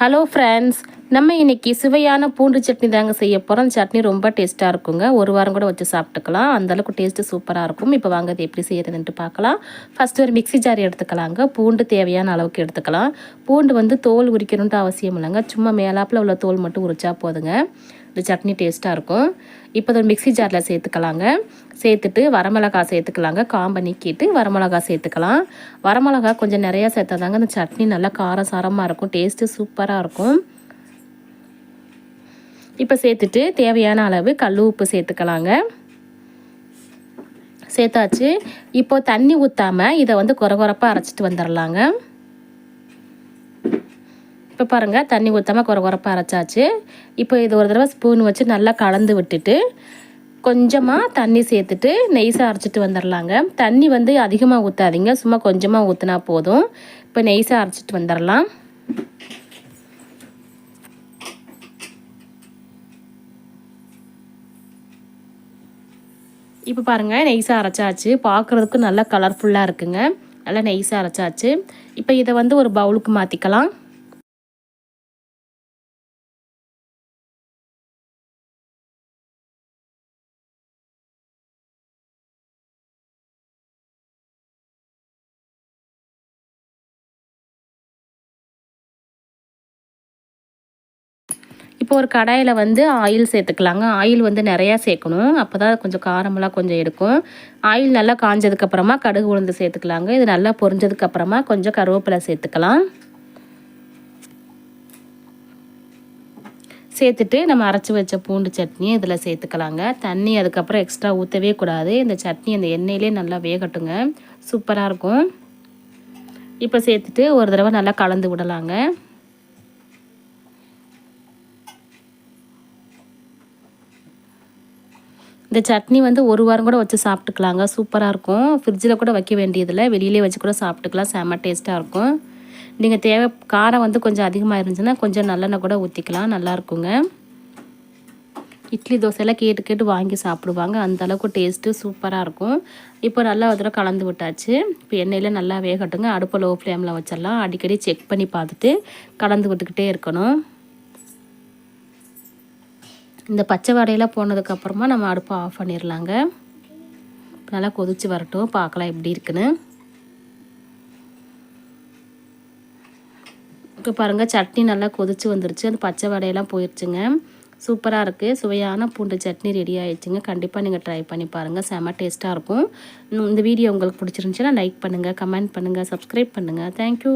Hello friends நம்ம இன்றைக்கி சுவையான பூண்டு சட்னி தாங்க செய்ய போகிறோம் அந்த சட்னி ரொம்ப டேஸ்ட்டாக இருக்குங்க. ஒரு வாரம் கூட வச்சு சாப்பிட்டுக்கலாம். அந்தளவுக்கு டேஸ்ட்டு சூப்பராக இருக்கும். இப்போ வாங்க அது எப்படி செய்யறதுன்ட்டு பார்க்கலாம். ஃபஸ்ட்டு ஒரு மிக்ஸி ஜார் எடுத்துக்கலாங்க. பூண்டு தேவையான அளவுக்கு எடுத்துக்கலாம். பூண்டு வந்து தோல் உரிக்கணுன்ட்டு அவசியம் இல்லைங்க. சும்மா மேலாப்பில் உள்ள தோல் மட்டும் உரிச்சா போதுங்க. இந்த சட்னி டேஸ்ட்டாக இருக்கும். இப்போ ஒரு மிக்ஸி ஜாரில் சேர்த்துக்கலாங்க. சேர்த்துட்டு வரமிளகா சேர்த்துக்கலாங்க. காம்பை நீக்கிட்டு வரமிளகா சேர்த்துக்கலாம். வரமிளகா கொஞ்சம் நிறையா சேர்த்தாதாங்க அந்த சட்னி நல்லா காரம் சாரமாக இருக்கும். டேஸ்ட்டு சூப்பராக இருக்கும். இப்போ சேர்த்துட்டு தேவையான அளவு கல் உப்பு சேர்த்துக்கலாங்க. சேர்த்தாச்சு. இப்போ தண்ணி ஊற்றாமல் இதை வந்து குறை குறைப்பாக அரைச்சிட்டு வந்துடலாங்க இப்போ பாருங்கள் தண்ணி ஊற்றாமல் குறை குறைப்பாக அரைச்சாச்சு. இப்போ இது ஒரு தடவை ஸ்பூன் வச்சு நல்லா கலந்து விட்டுட்டு கொஞ்சமாக தண்ணி சேர்த்துட்டு நெய்ஸாக அரைச்சிட்டு வந்துடலாங்க தண்ணி வந்து அதிகமாக ஊற்றாதீங்க சும்மா கொஞ்சமாக ஊற்றினா போதும். இப்போ நெய்ஸாக அரைச்சிட்டு வந்துடலாம் இப்போ பாருங்கள் நெய்ஸாக அரைச்சாச்சு. பார்க்குறதுக்கு நல்லா கலர்ஃபுல்லாக இருக்குங்க. நல்லா நெய்ஸாக அரைச்சாச்சு. இப்போ இதை வந்து ஒரு பவுலுக்கு மாற்றிக்கலாம் இப்போ ஒரு கடாயில் வந்து ஆயில் சேர்த்துக்கலாங்க. ஆயில் வந்து நிறையா சேர்க்கணும். அப்போ தான் கொஞ்சம் காரமெல்லாம் கொஞ்சம் எடுக்கும். ஆயில் நல்லா காஞ்சதுக்கப்புறமா கடுகு உளுந்து சேர்த்துக்கலாங்க. இது நல்லா பொரிஞ்சதுக்கப்புறமா கொஞ்சம் கருவேப்பிலை சேர்த்துக்கலாம். சேர்த்துட்டு நம்ம அரைச்சி வச்ச பூண்டு சட்னியை இதில் சேர்த்துக்கலாங்க. தண்ணி அதுக்கப்புறம் எக்ஸ்ட்ரா ஊற்றவே கூடாது. இந்த சட்னி அந்த எண்ணெயிலே நல்லா வேகட்டுங்க. சூப்பராக இருக்கும். இப்போ சேர்த்துட்டு ஒரு தடவை நல்லா கலந்து விடலாங்க. இந்த சட்னி வந்து ஒரு வாரம் கூட வச்சு சாப்பிட்டுக்கலாங்க. சூப்பராக இருக்கும். ஃப்ரிட்ஜில் கூட வைக்க வேண்டியதில்லை. வெளியிலே வச்சு கூட சாப்பிட்டுக்கலாம். செம்ம டேஸ்ட்டாக இருக்கும். நீங்கள் தேவை காரம் வந்து கொஞ்சம் அதிகமாக இருந்துச்சுன்னா கொஞ்சம் நல்லெண்ணெய் கூட ஊற்றிக்கலாம் நல்லாயிருக்குங்க இட்லி தோசையெல்லாம் கேட்டு கேட்டு வாங்கி சாப்பிடுவாங்க. அந்தளவுக்கு டேஸ்ட்டு சூப்பராக இருக்கும். இப்போ நல்லா ஒரு தடவை கலந்து விட்டாச்சு. இப்போ எண்ணெயில் நல்லா வேகட்டுங்க. அடுப்பை லோ ஃப்ளேமில் வச்சிடலாம். அடிக்கடி செக் பண்ணி பார்த்துட்டு கலந்து விட்டுக்கிட்டே இருக்கணும். இந்த பச்சை வடையெல்லாம் போனதுக்கப்புறமா நம்ம அடுப்பை ஆஃப் பண்ணிடலாங்க நல்லா கொதித்து வரட்டும். பார்க்கலாம் எப்படி இருக்குன்னு. இப்போ பாருங்கள் சட்னி நல்லா கொதித்து வந்துருச்சு. அந்த பச்சை வடையெல்லாம் போயிடுச்சுங்க சூப்பராக இருக்குது சுவையான பூண்டு சட்னி ரெடி ஆகிடுச்சுங்க கண்டிப்பாக நீங்கள் ட்ரை பண்ணி பாருங்கள் செம்ம டேஸ்ட்டாக இருக்கும். இந்த வீடியோ உங்களுக்கு பிடிச்சிருந்துச்சுன்னா லைக் பண்ணுங்கள் கமெண்ட் பண்ணுங்கள் சப்ஸ்கிரைப் பண்ணுங்கள் தேங்க்யூ